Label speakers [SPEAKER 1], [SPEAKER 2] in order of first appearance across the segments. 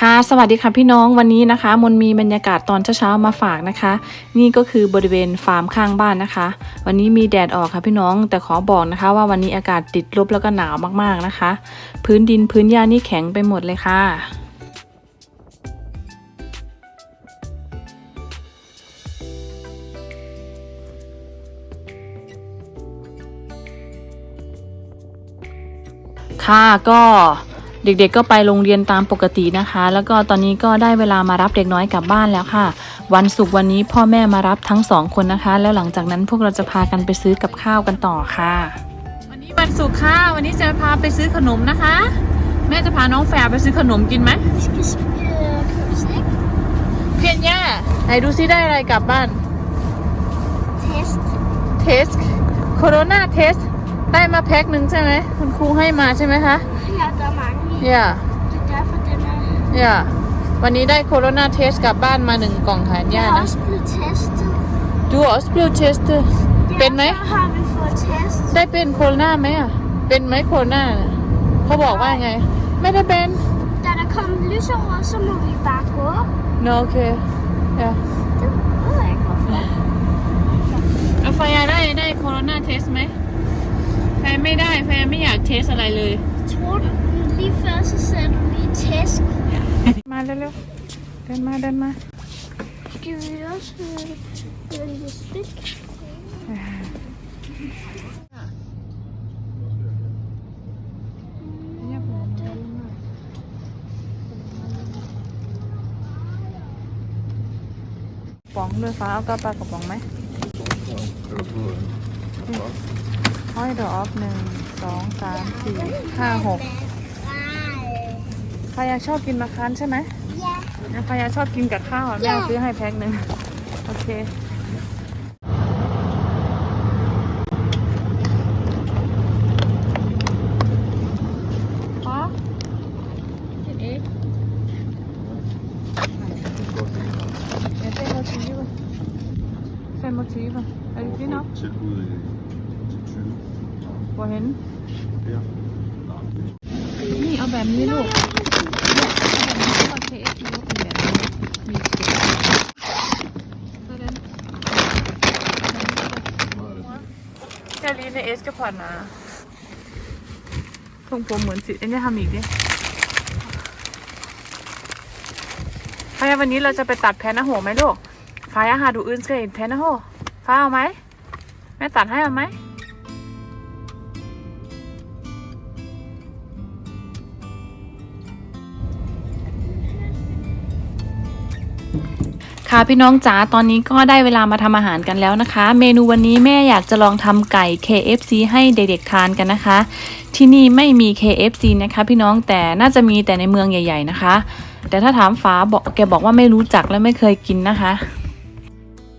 [SPEAKER 1] ค่ะสวัสดีค่ะพี่น้องวันนี้นะคะ มนมีบรรยากาศตอนเช้าๆมาฝากนะคะ นี่ก็คือบริเวณฟาร์มข้างบ้านนะคะ วันนี้มีแดดออกค่ะพี่น้องแต่ขอบอกนะคะ ว่าวันนี้อากาศติดลบแล้วก็หนาวมากๆนะคะ พื้นดินพื้นหญ้านี่แข็งไปหมดเลยค่ะ ค่ะก็เด็กๆก็ไปโรงเรียนตามปกตินะคะ แล้วก็ตอนนี้ก็ได้เวลามารับเด็กน้อยกลับบ้านแล้วค่ะ วันศุกร์วันนี้พ่อแม่มารับทั้งสองคนนะคะ แล้วหลังจากนั้นพวกเราจะพากันไปซื้อกับข้าวกันต่อค่ะ วันนี้วันศุกร์ค่ะ วันนี้จะพาไปซื้อขนมนะคะ แม่จะพาน้องแฝดไปซื้อขนมกินไหม
[SPEAKER 2] Vi skal spille knusning.
[SPEAKER 1] เพียนย่าไหนดูซิได้อะไรกลับบ้าน
[SPEAKER 2] Test.
[SPEAKER 1] เทสโคโรนาเทส ได้มาแพ็คหนึ่งใช่ไหมคุณครูให้มาใช่ไหมคะ
[SPEAKER 2] Ja, der er mange i.
[SPEAKER 1] ย่า
[SPEAKER 2] Det er derfor, den er...
[SPEAKER 1] ย่า วันนี้ได้โคโรนาเทสกลับบ้านมาหนึ่งกล่องค่ะ
[SPEAKER 2] Jeg
[SPEAKER 1] ย่า
[SPEAKER 2] er
[SPEAKER 1] นะ
[SPEAKER 2] også blevet testet.
[SPEAKER 1] ดูออสเปลเทสเตอร์
[SPEAKER 2] Ja,
[SPEAKER 1] Ben med?
[SPEAKER 2] så har vi fået test.
[SPEAKER 1] ได้เป็นโคโรนาไหมอะ เป็นไหมโคโรนาน่ะเขาบอกว่าไง ไม่ได้เป็น
[SPEAKER 2] Da der kom lyserød, så må vi bare gå.
[SPEAKER 1] เนอะโอเคย่า
[SPEAKER 2] Det ved jeg ikke, hvorfor.
[SPEAKER 1] แล้วฟายาได้ได้โคโรนาเทสไหม แฟนไม่ได้แฟนไม่อยากเทสอะไรเลย
[SPEAKER 2] Tror du, lige før, så sagde du lige test.
[SPEAKER 1] มาเร็วๆเดินมาเดินมา
[SPEAKER 2] Skal vi også øh, vælge stik?
[SPEAKER 1] ป๋องด้วยฟ้าเอากระปลากระป๋องไหม ห้อยดอกออฟหนึ่งสองสามสี่ห้าหกพายาชอบกินมะขามใช่ไหม
[SPEAKER 2] Ja.
[SPEAKER 1] นะพายาชอบกินกับข้าวอะแม่ซื้อให้แพ็คหนึ่งโอเคฟ้ากินเอง พี่น้อง
[SPEAKER 3] tilbud i, til 20.
[SPEAKER 1] หัวเห็น
[SPEAKER 3] Ja.
[SPEAKER 1] นี่เอาแบบนี้ลูกเนี่ยเอาแบบนี้ก็มา KFC ก็เป็นแบบนี้มีเขียนแล้วเดินแคลีในเอสก็ผ่อนนะทรงผมเหมือนสิอันนี้ทำอีกดิฟ้าวันนี้เราจะไปตัดแพนนะโหไหมลูกฟ้าอยากหาดูอื่นเคยเห็นแพนนะโหฟ้าเอาไหมแม่ตัดให้เอาไหม ค่ะพี่น้องจ๋าตอนนี้ก็ได้เวลามาทำอาหารกันแล้วนะคะ เมนูวันนี้แม่อยากจะลองทำไก่ KFC ให้เด็กๆทานกันนะคะ ที่นี่ไม่มี KFC นะคะ พี่น้องแต่น่าจะมีแต่ในเมืองใหญ่ ๆนะคะ แต่ถ้าถามฟ้าบอกแกบอกว่าไม่รู้จักและไม่เคยกินนะคะ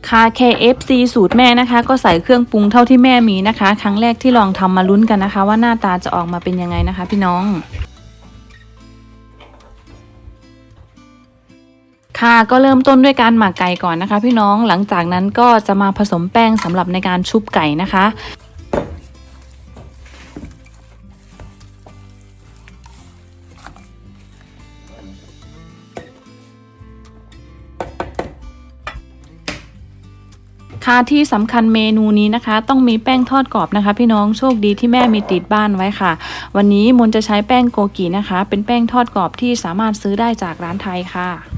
[SPEAKER 1] ค่ะ KFC สูตรแม่นะคะ ก็ใส่เครื่องปรุงเท่าที่แม่มีนะคะ ครั้งแรกที่ลองทำมาลุ้นกันนะคะ ว่าหน้าตาจะออกมาเป็นยังไงนะคะ พี่น้อง ค่ะก็เริ่มต้นด้วยการหมักไก่ก่อนนะคะ พี่น้องหลังจากนั้นก็จะมาผสมแป้งสำหรับในการชุบไก่นะคะค่ะที่สำคัญเมนูนี้นะคะ ต้องมีแป้งทอดกรอบนะคะ พี่น้องโชคดีที่แม่มีติดบ้านไว้ค่ะ วันนี้มนจะใช้แป้งโกกีนะคะ เป็นแป้งทอดกรอบที่สามารถซื้อได้จากร้านไทยค่ะ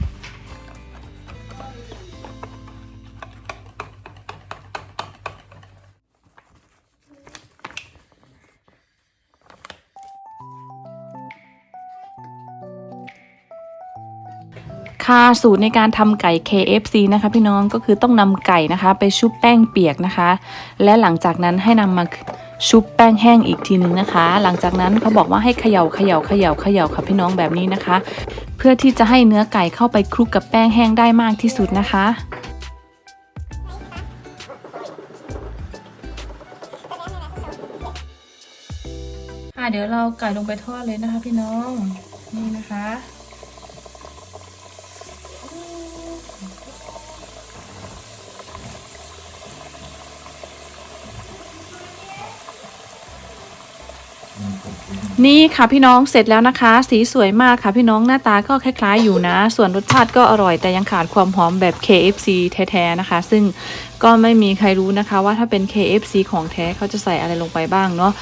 [SPEAKER 1] ค่ะสูตรในการทำไก่ KFC นะคะพี่น้องก็คือต้องนำไก่นะคะ ไปชุบแป้งเปียกนะคะ และหลังจากนั้นให้นำมาชุบแป้งแห้งอีกทีหนึ่งนะคะ หลังจากนั้นเขาบอกว่าให้เขย่าเขย่าเขย่าเขย่าค่ะพี่น้องแบบนี้นะคะ เพื่อที่จะให้เนื้อไก่เข้าไปคลุกกับแป้งแห้งได้มากที่สุดนะคะค่ะเดี๋ยวเราไก่ลงไปทอดเลยนะคะ พี่น้องนี่นะคะ นี่ค่ะพี่น้องเสร็จแล้วนะคะ สีสวยมากค่ะพี่น้องหน้าตาก็คล้ายๆอยู่นะ ส่วนรสชาติก็อร่อยแต่ยังขาดความหอมแบบ KFC แท้ๆนะคะ ซึ่งก็ไม่มีใครรู้นะคะว่าถ้าเป็น KFC ของแท้เขาจะใส่อะไรลงไปบ้างเนาะ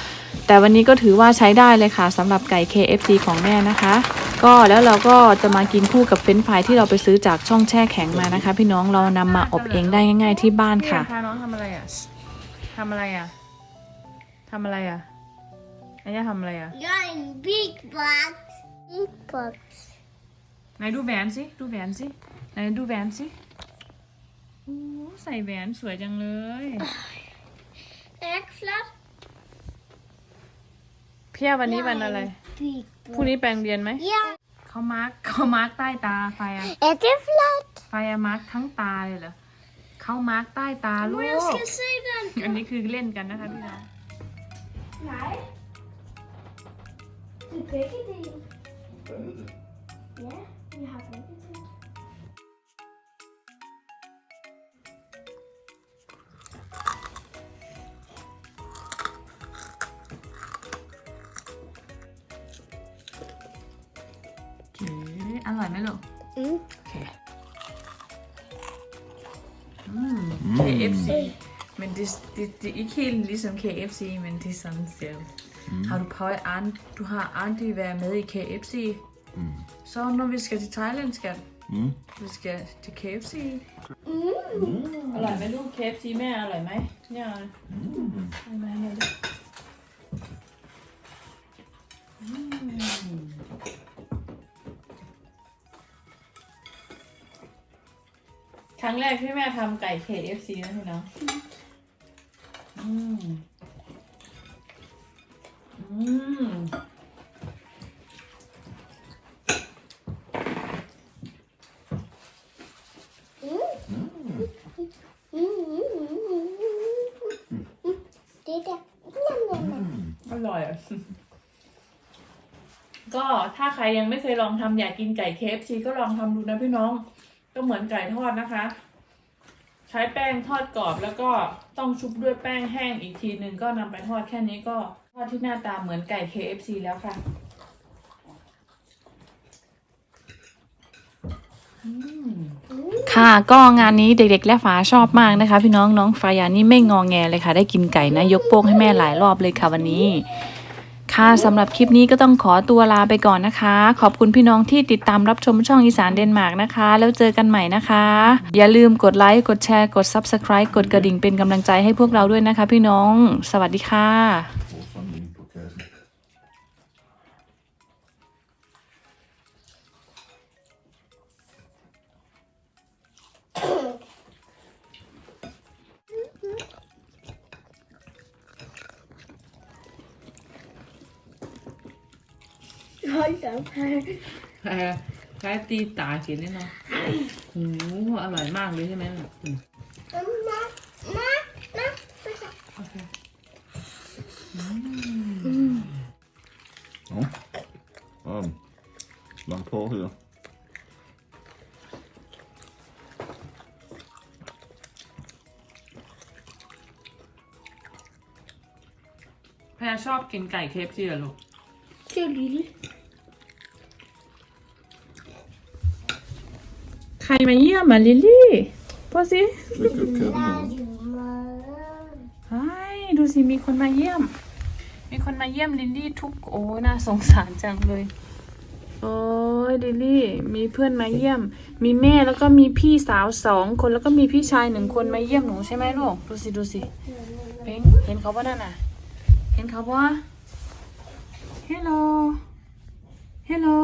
[SPEAKER 1] แต่วันนี้ก็ถือว่าใช้ได้เลยค่ะสำหรับไก่ KFC ของแม่นะคะ ก็แล้วเราก็จะมากินคู่กับเฟรนฟรายที่เราไปซื้อจากช่องแช่แข็งมานะคะ พี่น้องเรานำมาอบเองได้ง่าย ๆ ที่บ้านค่ะ
[SPEAKER 4] พาน้องทำอะไรอะทำอะไรอะทำอะไรอะ อันนี้ทำอะไรอะ
[SPEAKER 2] You're in big box. Big box.
[SPEAKER 4] ไหนดูแหวนสิ ดูแหวนสิ ไหนดูแหวนสิโอ้ใส่แหวนสวยจังเลย
[SPEAKER 2] Extra
[SPEAKER 4] เพียวันนี้วันอะไร
[SPEAKER 2] big
[SPEAKER 4] พรุ่ง
[SPEAKER 2] box.
[SPEAKER 4] นี้แปลงเรียนไหม
[SPEAKER 2] Yeah.
[SPEAKER 4] เขามาร์กเขามาร์กใต้ตาไฟอะ
[SPEAKER 2] It's a flat.
[SPEAKER 4] ไฟอะมาร์กทั้งตาเลยเหรอ เขามาร์กใต้ตาลูก
[SPEAKER 2] Vad jag ska säga
[SPEAKER 4] อันนี้คือเล่นกันนะคะพี่น้อง
[SPEAKER 2] Nej. Du bägge din. Ja, vi har bägge din.
[SPEAKER 4] โอเคอร่อยไหมลูก
[SPEAKER 2] Mm.
[SPEAKER 4] โอเคอืม KFC men det, det, det er ikke helt ligesom KFC, men det er sådan Selv. Har du prøvet and, du har aldrig været med i KFC?
[SPEAKER 3] Mm.
[SPEAKER 4] Så når vi skal til Thailand, skal
[SPEAKER 3] Mm.
[SPEAKER 4] vi skal til KFC.
[SPEAKER 2] Mm.
[SPEAKER 4] อร่อยไหมลูก KFC แม่อร่อยไหมเนี่ยอร่อยไหมเนี่ยดิอืมครั้งแรกที่แม่ทำไก่ KFC นะพี่น้องอืม อืม
[SPEAKER 2] Det är det. Njam, njam, njam.
[SPEAKER 4] อร่อยอะ ก็ถ้าใครยังไม่เคยลองทำอยากกินไก่ KFC ก็ลองทำดูนะพี่น้อง ก็เหมือนไก่ทอดนะคะ ใช้แป้งทอดกรอบแล้วก็ต้องชุบด้วยแป้งแห้งอีกทีหนึ่งก็นำไปทอดแค่นี้ก็ทอดที่หน้าตาเหมือนไก่ KFC แล้วค่ะ
[SPEAKER 1] ค่ะก็งานนี้เด็กๆ และฝาชอบมากนะคะ พี่น้องน้องฟายานี่ไม่งองแงเลยค่ะ ได้กินไก่นะ ยกโป้งให้แม่หลายรอบเลยค่ะวันนี้ ค่ะสำหรับคลิปนี้ก็ต้องขอตัวลาไปก่อนนะคะ ขอบคุณพี่น้องที่ติดตามรับชมช่องอีสานเดนมาร์กนะคะ แล้วเจอกันใหม่นะคะ อย่าลืมกดไลค์กดแชร์กด Subscribe กดกระดิ่งเป็นกำลังใจให้พวกเราด้วยนะคะ พี่น้อง สวัสดีค่ะ
[SPEAKER 2] Hold op her.
[SPEAKER 4] แพ้แพ้ตีตากินเลยนะโอ้โหอร่อยมากเลยใช่ไหมอืม
[SPEAKER 2] Mamma, mamma, mamma.
[SPEAKER 4] โอเค
[SPEAKER 3] Ja. Ja. Langt på her.
[SPEAKER 4] แพรชอบกินไก่เคฟซีเหรอลูก
[SPEAKER 2] Så lille.
[SPEAKER 4] ใค รมาเยี่ยมมาลิลลี่พูดสิ
[SPEAKER 3] Slik lidt katten her.
[SPEAKER 4] ไอ้ดูสิมีคนมาเยี่ยม มีคนมาเยี่ยมลิลลี่ทุกโอ้น่าสงสารจังเลย โอ้ยลิลลี่มีเพื่อนมาเยี่ยม มีแม่แล้วก็มีพี่สาวสองคนแล้วก็มีพี่ชายหนึ่งคนมาเยี่ยมหนูใช่ไหมลูกดูสิดูสิเพ็งเห็นเขาปะนั่นน่ะ เห็นเขาปะ Hello Hello